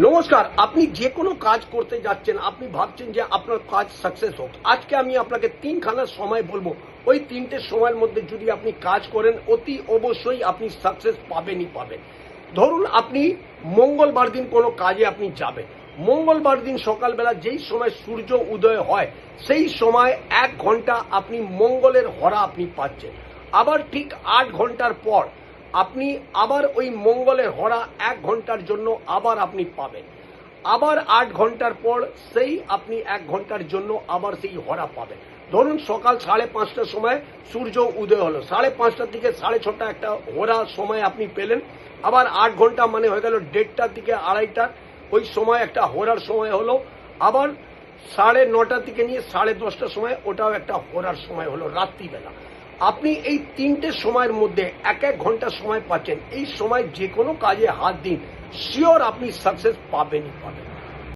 নমস্কার, আপনি যে কোনো কাজ করতে যাচ্ছেন, আপনি ভাবছেন যে আপনার কাজ সাকসেস হোক। আজকে আমি আপনাকে তিনখানা সময় বলব। ওই তিনটে সময়ের মধ্যে যদি আপনি কাজ করেন, অতি অবশ্যই আপনি সাকসেস পাবেনই পাবেন। ধরুন আপনি মঙ্গলবার দিন কোনো কাজে আপনি যাবেন। মঙ্গলবার দিন সকালবেলা যেই সময় সূর্য উদয় হয়, সেই সময় এক ঘণ্টা আপনি মঙ্গলের হরা আপনি পাচ্ছেন। আবার ঠিক আট ঘণ্টার পর আপনি আবার ওই মঙ্গলের হরা এক ঘণ্টার জন্য আবার আপনি পাবেন। আবার আট ঘণ্টার পর সেই আপনি এক ঘণ্টার জন্য আবার সেই হরা পাবেন। ধরুন সকাল সাড়ে পাঁচটার সময় সূর্য উদয় হলো। সাড়ে পাঁচটার থেকে সাড়ে ছটা একটা হরা সময় আপনি পেলেন। আবার আট ঘণ্টা মানে হয়ে গেল দেড়টার থেকে আড়াইটার ওই সময় একটা হোরার সময় হলো। আবার সাড়ে নটা থেকে নিয়ে সাড়ে দশটার সময় ওটাও একটা হোরার সময় হলো রাত্রিবেলা। আপনি এই তিনটে সময়ের মধ্যে এক এক ঘণ্টা সময় পাচ্ছেন। এই সময় যে কোনো কাজে হাত দিন। শিওর আপনি সাকসেস পাবেনই পাবেন।